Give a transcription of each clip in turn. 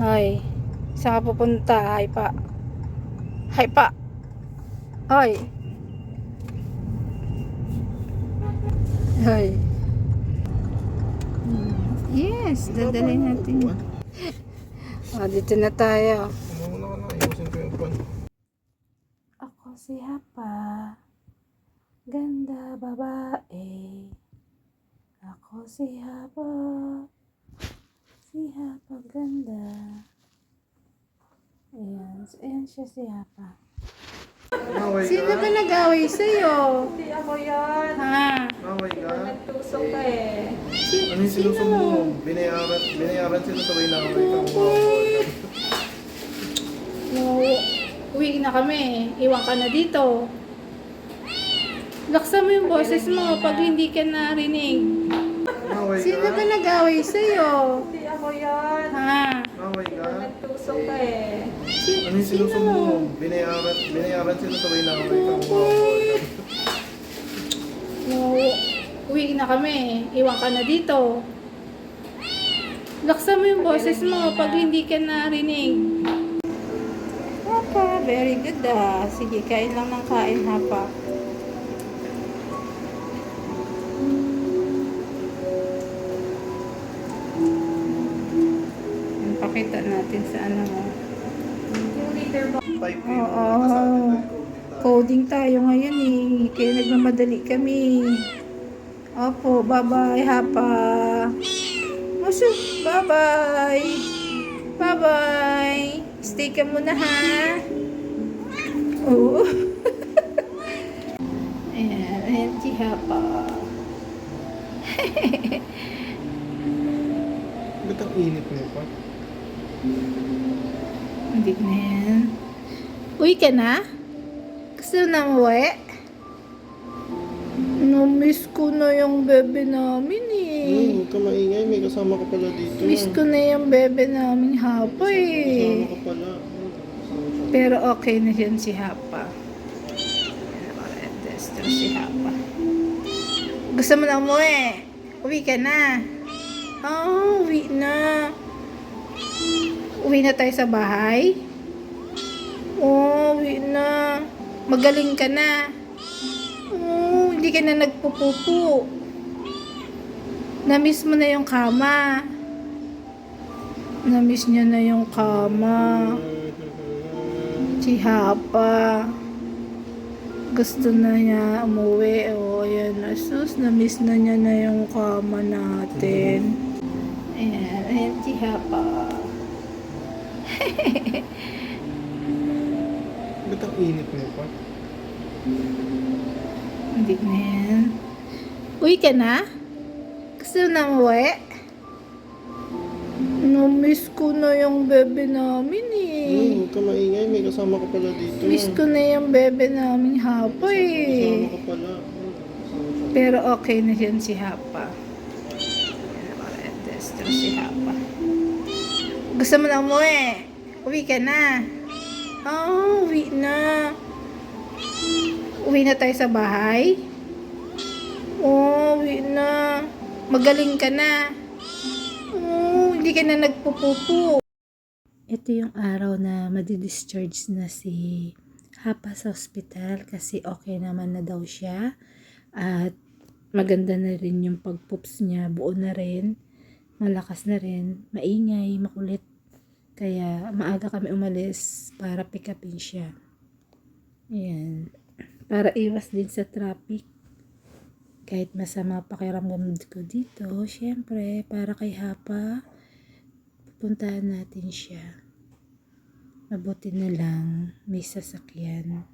Hoy. Saan ka pupunta? Hay pa. Hay pa. Hoy. Hoy. Hmm. Yes, dadalhin natin. Oh, dito na tayo. Pan. Ako si Hapa. Ganda babae. Ako si Hapa. Si Hapa ganda. Ayan. Ayan siya si Hapa. Naway Sino ba nag-away sa'yo? Hindi ako yan. Ha? Naway ka? Nagtusok ka eh. Ano yung sinusong mo? Binayaran, binayaran sila sabay na kamay ka. Umaway ka. No, uwi na kami. Iwan ka na dito. Laksa mo yung boses mo pag hindi ka narinig. Naway Sino ba nag-away sa'yo? Ako yan. Ha? Naway ka? Nagtusok ka eh. Ano yung sinusong mo? Binayaran, binayaran sila sabay na kamay ka. Umaway ka. No, uwi na kami. Iwan ka na dito. Laksa mo yung boses mo pag hindi ka narinig. Hapa, very good ah. Sige, kain lang ng kain, hapa. Yung Pakita natin sa ano mo. Oo. Nakasabi tayo, Coding tayo ngayon eh. Kaya nagmamadali kami. Opo, bye-bye, hapa. Muso, bye-bye. Bye-bye. Stay ka muna ha. Oo. ayan, ayan si hapa. Ba't ang init mo pa? Hindi na yan. Uwi ka na? Gusto na umuwi? Na-miss ko na yung bebe namin eh. Hmm, huwag ka maingay. May kasama ka pala dito. Miss ko na yung bebe namin hapa Kasama eh. ka pala. Pero okay na yan si Hapa. Tester si Hapa. Gusto mo na umuwi? Uwi ka na. Oh, uwi na. Uwi na tayo sa bahay? Oh, uwi na. Magaling ka na. Oh, hindi ka na nagpupupo. Namiss mo na yung kama. Namiss niya na yung kama. Si Hapa. Gusto na niya umuwi. O, ayan. Asus, na-miss na niya na yung kama natin. Ayan, ayan si Hapa. Ba't ang init mo pa? Hindi na yan. Uwi ka na? Gusto na umuwi? Na-miss ko na yung bebe namin eh. Hmm, huwag ka maingay. May kasama ka pala dito. Miss ko na yung bebe namin Hapa eh. Kasama ka pala. Pero okay na yan si Hapa. Tester si Hapa. Gusto mo na umuwi? Uwi ka na. Oh, uwi na. Uwi na tayo sa bahay? Oh, uwi na. Magaling ka na. Oh, hindi ka na nagpupupo. Ito yung araw na madidischarge na si Hapa sa hospital kasi okay naman na daw siya. At maganda na rin yung pagpups niya, buo na rin, malakas na rin, maingay, makulit. Kaya maaga kami umalis para pick upin siya. Ayan. Para iwas din sa traffic. Kahit masama pakiramdam ko dito, syempre, para kay Hapa, pupuntahan natin siya. Mabuti na lang, may sasakyan.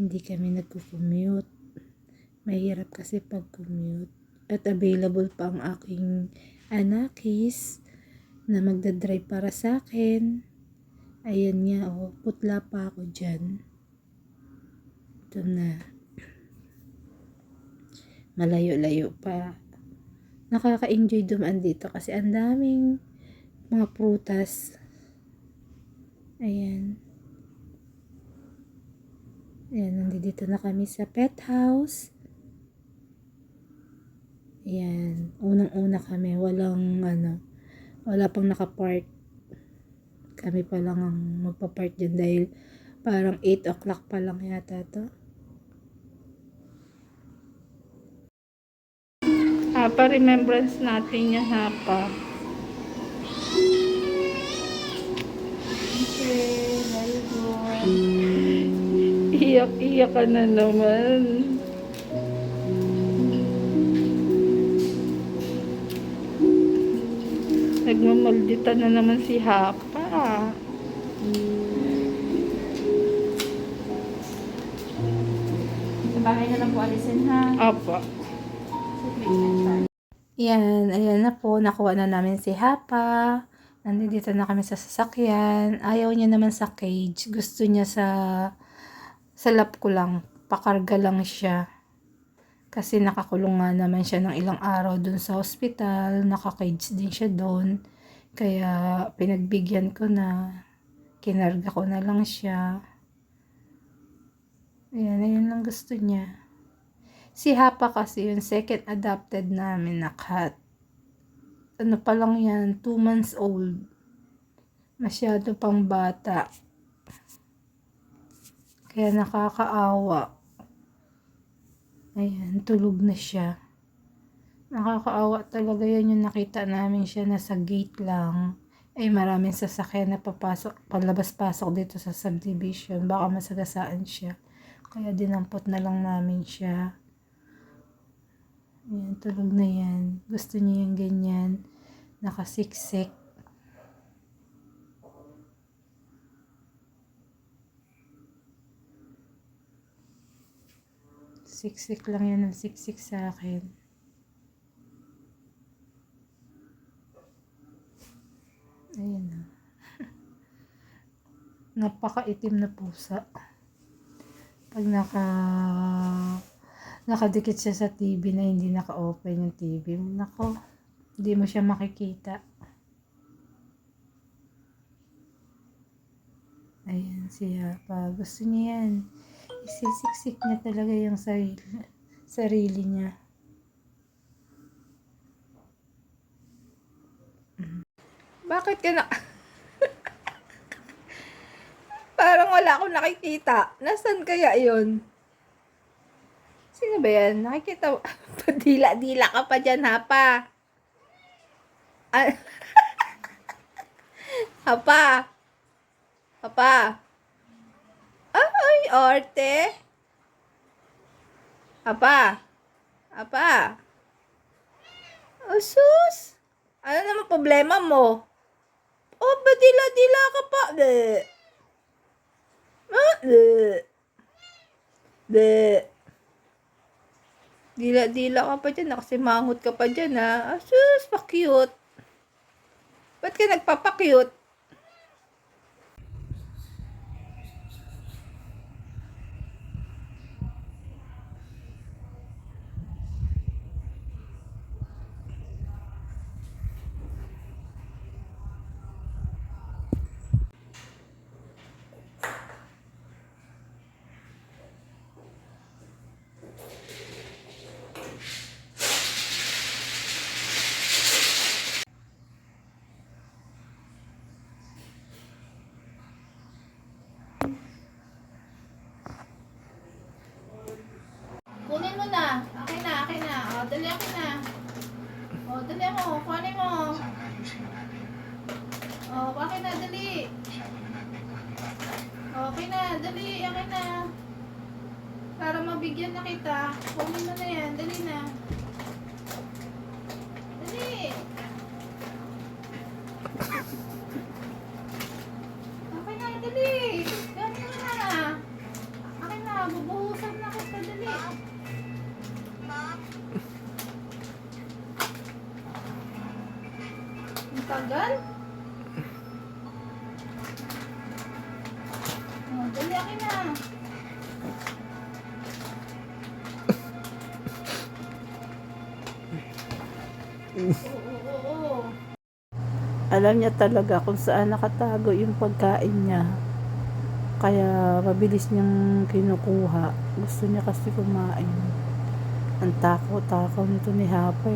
Hindi kami nagko-commute. Mahirap kasi pag-commute. At available pa ang aking anakis na magdadrive para sa akin. Ayan nga, oh, putla pa ako dyan. Ito na. Malayo-layo pa. Nakaka-enjoy dumaan dito kasi ang daming mga prutas. Ayan. Ayan, nandito na kami sa pet house. Ayan, unang-una kami, walang ano, wala pang nakapark. kami pa lang ang magpa-park dyan dahil parang 8 o'clock pa lang yata to. Hapa, remembrance natin yan, Hapa. Okay, very good. Iyak-iyak ka na naman. Nagmamaldita na naman si Hapa. Sa bahay na lang po alisin ha. Apa. Yan, ayan na po. Nakuha na namin si Hapa. Nandito na kami sa sasakyan. Ayaw niya naman sa cage. Gusto niya sa sa lap ko lang. Pakarga lang siya. Kasi nakakulong nga naman siya ng ilang araw dun sa hospital. Naka-cage din siya dun. Kaya pinagbigyan ko na. Kinarga ko na lang siya. Ayan, ayan lang gusto niya. Si Hapa kasi yung second adopted namin na cat. Ano pa lang yan, 2 months old. Masyado pang bata. Kaya nakakaawa. Ayan, tulog na siya. Nakakaawa talaga yan yung nakita namin siya nasa gate lang. Ay maraming sasakyan na papasok, palabas-pasok dito sa subdivision. Baka masagasaan siya. Kaya dinampot na lang namin siya. Ayan, tulog na yan. Gusto niya yung ganyan. Nakasiksik. Siksik lang yan ang siksik sa akin. Ayan na. Napakaitim na pusa. Pag naka nakadikit siya sa TV na hindi naka-open yung TV. Nako, hindi mo siya makikita. Ayan siya pa. Gusto niya yan. Isisiksik niya talaga yung sarili, sarili niya. Bakit ka na... Parang wala akong nakikita. Nasaan kaya yon? Sino ba yan? Nakikita mo? Padila-dila ka pa dyan, hapa. Ah. hapa. Hapa. Ay, arte. Hapa. Hapa. Asus. Ano naman problema mo? Oh, badila-dila ka pa. Bleh. Ah, bleh. Bleh. Dila-dila ka pa dyan, nakasimangot ka pa dyan, ha? Asus, pa-cute. Ba't ka nagpapa-cute? Kunin mo na. Akin na, akin na. O, dali akin na. O, dali mo. Kunin mo. O, akin na, dali. O, akin na, dali. Akin na. Para mabigyan na kita. Kunin mo na yan. Dali na. Dali. Oo. Alam niya talaga kung saan nakatago yung pagkain niya. Kaya mabilis niyang kinukuha. Gusto niya kasi kumain. Ang tako-tako nito ni Hapa.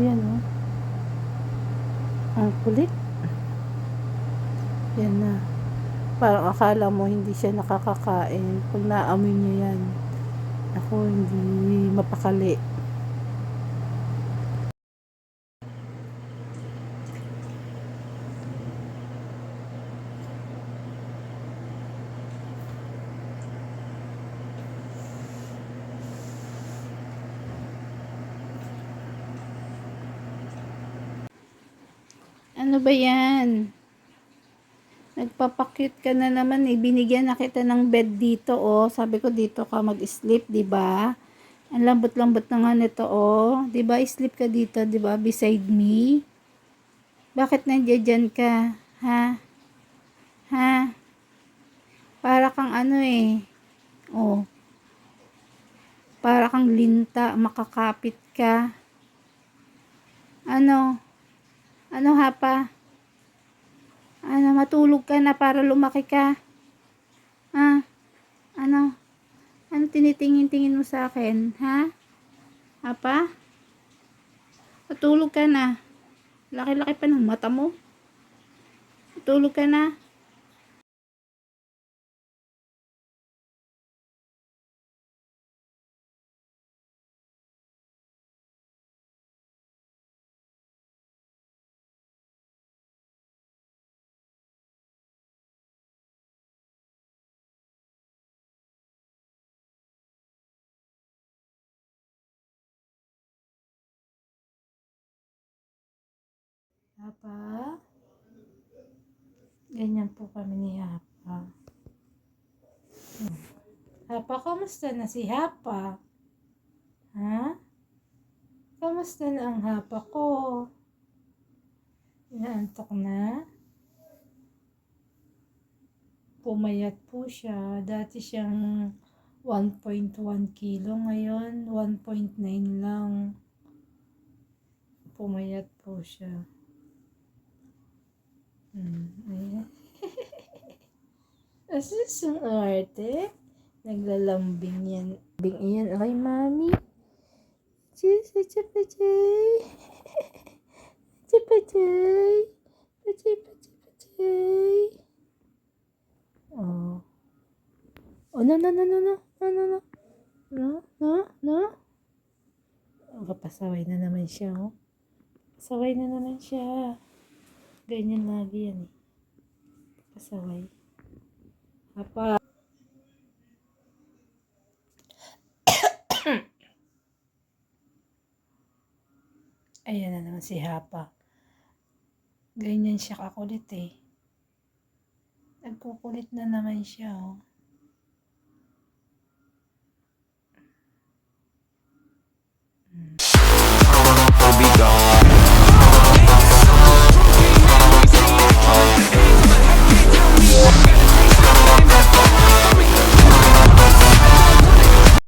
Yan oh. Ang kulit. Yan na. Parang akala mo hindi siya nakakakain. Pag naamoy niya yan, ako hindi mapakali. Ano ba yan? Nagpapakyut ka na naman eh. Na kita ng bed dito oh. Sabi ko dito ka mag-sleep, 'di ba? Ang lambot-lambot na nga nito oh. 'Di ba? Sleep ka dito, 'di ba? Beside me. Bakit nandiyan ka? Ha? Ha? Para kang ano eh. Oh. Para kang linta, makakapit ka. Ano? Ano hapa? Ano, matulog ka na para lumaki ka? Ha? Ano? Ano tinitingin-tingin mo sa akin? Ha? Hapa? Matulog ka na. Laki-laki pa ng mata mo. Matulog ka na. Hapa? Ganyan po kami ni Hapa. Hmm. Hapa, kamusta na si Hapa? Ha? Kamusta na ang Hapa ko? Inaantok na? Pumayat po siya. Dati siyang 1.1 kilo. Ngayon, 1.9 lang. Pumayat po siya. Hmm, ayan. Asus yung arte. Naglalambing yan. Bing iyan. Ay, mami. Chis, chapachay. Chapachay. Pachay, pachay, pachay. Oh. Oh, no, no, no, no, no. No, no, no. No, no, no. Oh, papasaway na naman siya, oh. Pasaway na naman siya. Ganyan lagi yan eh. Pasaway. Hapa. Ayan na naman si Hapa. Ganyan siya kakulit eh. Nagkukulit na naman siya oh.